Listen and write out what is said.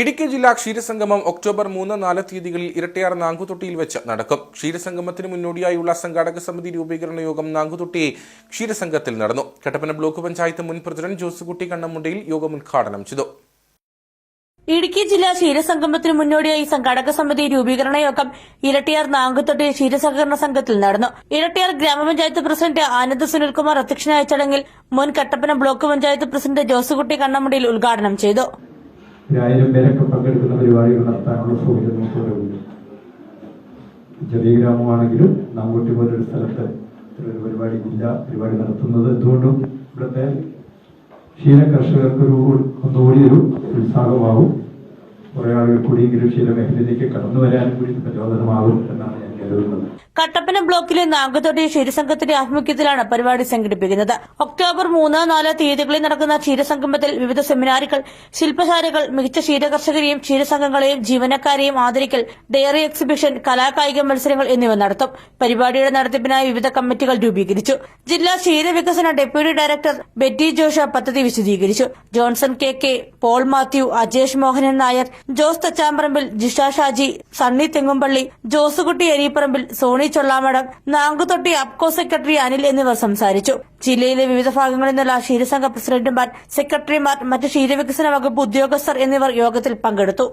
ഇടുക്കി ജില്ലാ ക്ഷീരസംഗമം ഒക്ടോബർ മൂന്ന് നാല് തീയതികളിൽ ഇരട്ടയാർ നാങ്കുതൊട്ടിയിൽ വെച്ച് നടക്കും. ക്ഷീരസംഗമത്തിന് മുന്നോടിയായുള്ള സംഘാടക സമിതി രൂപീകരണ യോഗം നാങ്കുതൊട്ടി ക്ഷീരസംഘത്തിൽ നടന്നു. കട്ടപ്പന ബ്ലോക്ക് പഞ്ചായത്ത് മുൻ പ്രസിഡന്റ് ജോസുകുട്ടി കണ്ണമുണ്ടയിൽ യോഗം ഉദ്ഘാടനം ചെയ്തു. ഇടുക്കി ജില്ലാ ക്ഷീരസംഗമത്തിന് മുന്നോടിയായി സംഘാടക സമിതി രൂപീകരണ യോഗം ഇരട്ടിയാർ നാങ്കുത്തൊട്ടി ക്ഷീരസഹകരണ സംഘത്തിൽ നടന്നു. ഇരട്ടിയാർ ഗ്രാമപഞ്ചായത്ത് പ്രസിഡന്റ് ആനന്ദ് സുനിൽകുമാർ അധ്യക്ഷനായ ചടങ്ങിൽ മുൻ കട്ടപ്പന ബ്ലോക്ക് പഞ്ചായത്ത് പ്രസിഡന്റ് ജോസുകുട്ടി കണ്ണമുടിയിൽ ഉദ്ഘാടനം ചെയ്തു. ഒരായിരം പേരൊക്കെ പങ്കെടുക്കുന്ന പരിപാടികൾ നടത്താനുള്ള സൗകര്യം നമുക്ക് ഇവിടെ ഉണ്ട്. ചെറിയ ഗ്രാമമാണെങ്കിലും നാങ്കുട്ടി പോലൊരു സ്ഥലത്ത് ഒരു പരിപാടി ഇല്ല പരിപാടി നടത്തുന്നത് എന്തുകൊണ്ടും ഇവിടുത്തെ ക്ഷീര കർഷകർക്കൊരു ഒന്നുകൂടി ഒരു ഉത്സാഹമാവും. കുറെ ആളുകൾ കൂടിയെങ്കിലും ക്ഷീര മേഖലയിലേക്ക് കടന്നു വരാനും കൂടി പ്രചോദനമാകും എന്നാണ് ഞാൻ കട്ടപ്പന ബ്ലോക്കിലെ നാഗത്തൊടി ക്ഷീരസംഘത്തിന്റെ ആഭിമുഖ്യത്തിലാണ് പരിപാടി സംഘടിപ്പിക്കുന്നത്. ഒക്ടോബർ മൂന്ന് നാല് തീയതികളിൽ നടക്കുന്ന ക്ഷീരസംഗമത്തിൽ വിവിധ സെമിനാറുകൾ ശില്പശാലകൾ മികച്ച ക്ഷീരകർഷകരെയും ക്ഷീരസംഘങ്ങളെയും ജീവനക്കാരെയും ആദരിക്കൽ ഡയറി എക്സിബിഷൻ കലാകായിക മത്സരങ്ങൾ എന്നിവ നടത്തും. പരിപാടിയുടെ നടത്തിപ്പിനായി വിവിധ കമ്മിറ്റികൾ രൂപീകരിച്ചു. ജില്ലാ ക്ഷീരവികസന ഡെപ്യൂട്ടി ഡയറക്ടർ ബെറ്റി ജോഷ പദ്ധതി വിശദീകരിച്ചു. Johnson K K Paul Mathew Ajesh Mohanan Nair Jose Thachamparambil Jisha Shaji Sunny Thengumpally Josekutty Areeparambil Soni Chollamadam Nankuthotty Apco secretary Anil എന്നിവർ സംസാരിച്ചു. ജില്ലയിലെ വിവിധ ഭാഗങ്ങളിൽ നിന്നുള്ള ക്ഷീരസംഘ പ്രസിഡന്റുമാർ സെക്രട്ടറിമാർ മറ്റ് ക്ഷീരവികസന വകുപ്പ് ഉദ്യോഗസ്ഥർ എന്നിവർ യോഗത്തിൽ പങ്കെടുത്തു.